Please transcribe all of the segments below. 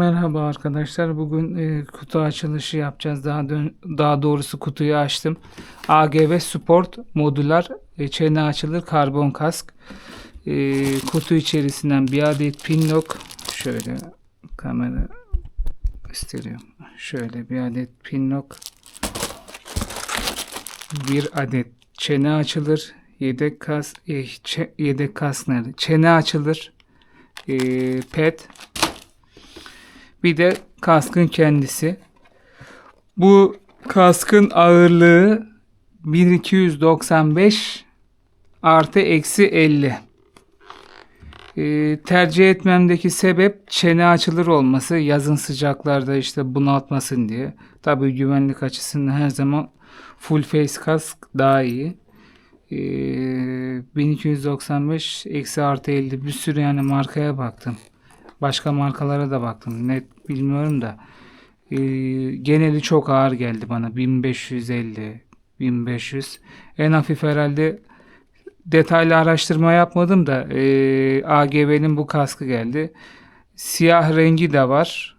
Merhaba arkadaşlar. Bugün e, kutu açılışı yapacağız. Daha dön- daha doğrusu kutuyu açtım. AGV Sport modüler e, çene açılır karbon kask. E, kutu içerisinden bir adet pinlock şöyle kamera gösteriyorum. Şöyle bir adet pinlock bir adet çene açılır. Yedek kas e, yedek kas nerede? Çene açılır. E, pet bir de kaskın kendisi. Bu kaskın ağırlığı 1295 artı eksi 50. Ee, tercih etmemdeki sebep çene açılır olması. Yazın sıcaklarda işte bunaltmasın diye. Tabii güvenlik açısından her zaman full face kask daha iyi. Ee, 1295 eksi artı 50 bir sürü yani markaya baktım. Başka markalara da baktım. Net bilmiyorum da. Ee, geneli çok ağır geldi bana. 1550, 1500. En hafif herhalde detaylı araştırma yapmadım da ee, AGV'nin bu kaskı geldi. Siyah rengi de var.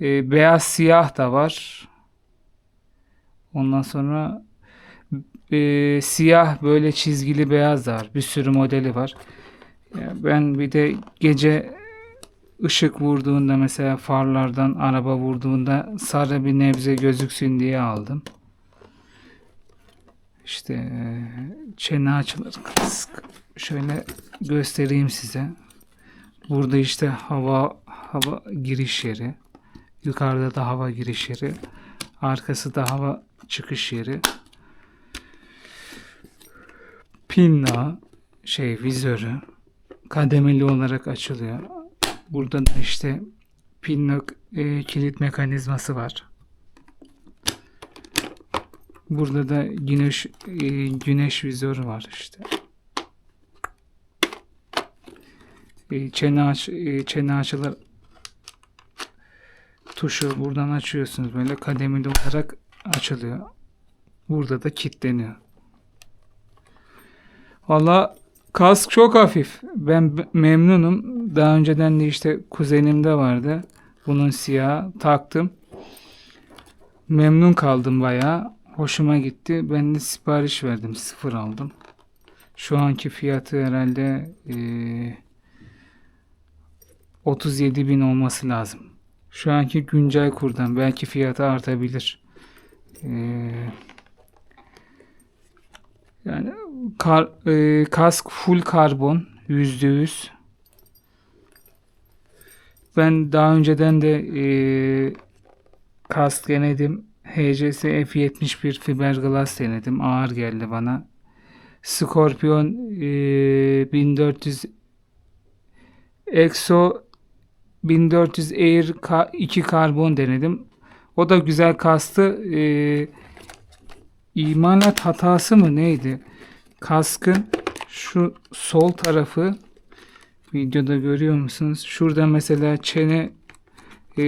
Ee, beyaz siyah da var. Ondan sonra ee, siyah böyle çizgili beyaz da var. Bir sürü modeli var. Ben bir de gece ışık vurduğunda mesela farlardan araba vurduğunda sarı bir nebze gözüksün diye aldım. İşte eee, çene açılır. Şöyle göstereyim size. Burada işte hava hava giriş yeri. Yukarıda da hava giriş yeri. Arkası da hava çıkış yeri. Pinna şey vizörü kademeli olarak açılıyor. Burada da işte pinlock e, kilit mekanizması var. Burada da güneş e, güneş vizörü var işte. E, çene aç e, çene açılır tuşu buradan açıyorsunuz böyle kademeli olarak açılıyor. Burada da kilitleniyor. Valla Kask çok hafif. Ben memnunum. Daha önceden de işte kuzenimde vardı. Bunun siyahı taktım. Memnun kaldım bayağı. Hoşuma gitti. Ben de sipariş verdim. Sıfır aldım. Şu anki fiyatı herhalde eee 37 bin olması lazım. Şu anki güncel kurdan. Belki fiyatı artabilir. Eee yani kar, e, kask full karbon yüzde yüz. Ben daha önceden de e, kask denedim. HCS F71 fiberglass denedim. Ağır geldi bana. Scorpion e, 1400 Exo 1400 Air 2 karbon denedim. O da güzel kastı. E, imalat hatası mı neydi? Kaskın şu sol tarafı videoda görüyor musunuz? Şurada mesela çene e,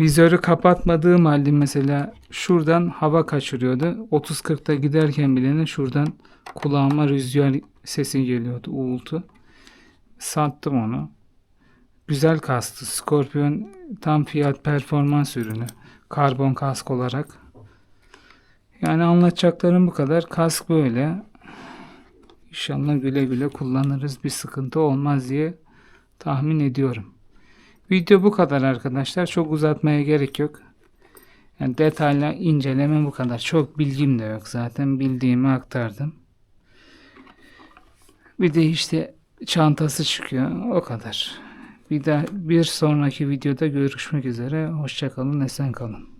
vizörü kapatmadığım halde mesela şuradan hava kaçırıyordu. 30-40'ta giderken bile şuradan kulağıma rüzgar sesi geliyordu. Uğultu. Sattım onu. Güzel kastı. Scorpion tam fiyat performans ürünü. Karbon kask olarak. Yani anlatacaklarım bu kadar. Kask böyle. İnşallah güle güle kullanırız. Bir sıkıntı olmaz diye tahmin ediyorum. Video bu kadar arkadaşlar. Çok uzatmaya gerek yok. Yani detaylı inceleme bu kadar. Çok bilgim de yok zaten. Bildiğimi aktardım. Bir de işte çantası çıkıyor. O kadar. Bir de bir sonraki videoda görüşmek üzere. Hoşçakalın. Esen kalın.